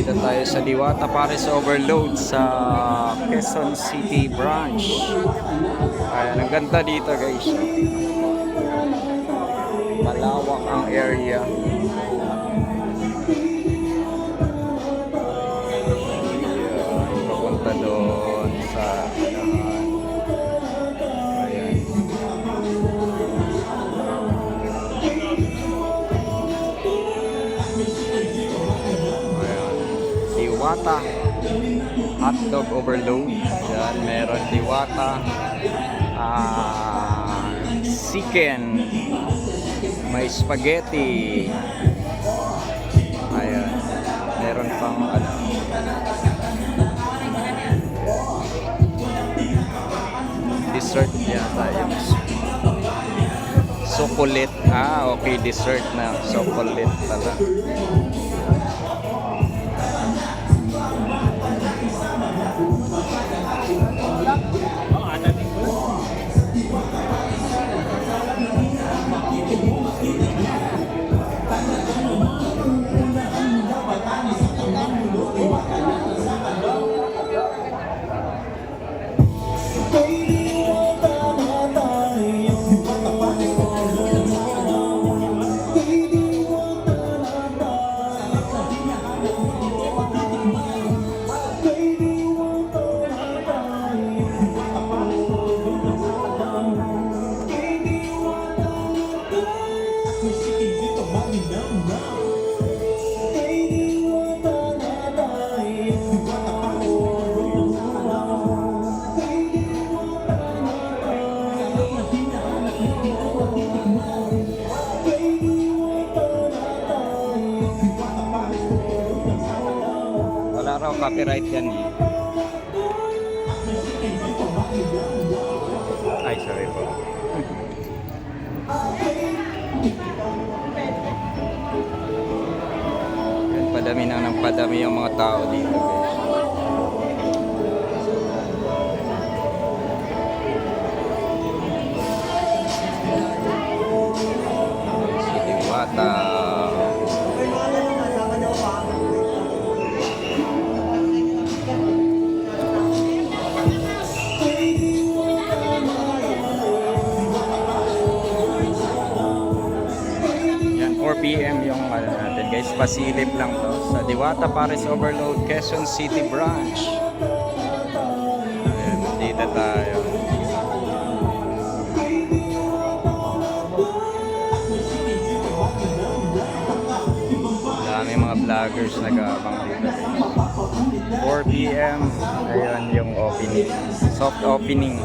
Dito tayo sa Diwata Paris Overload sa Quezon City branch. Ayan, ang ganda dito guys. Malawak ang area. Ayan, papunta doon sa. Ayan. Diwata hotdog overload. Yan, meron diwata. Ah, chicken. May spaghetti. Ayan. Meron pang ano. Dessert yata yung Chocolate. Ah, okay. Dessert na. Chocolate pala. Raw copyright yan eh. Ay, sorry po. Padami na ng padami yung mga tao dito guys. Si p.m. yung ano natin guys. Pasilip lang to. Sa Diwata Paris Overload, Quezon City Branch. Ayan, dito tayo. Dami mga vloggers nag-aabang dito. 4 p.m. Ayan yung opening. Soft opening.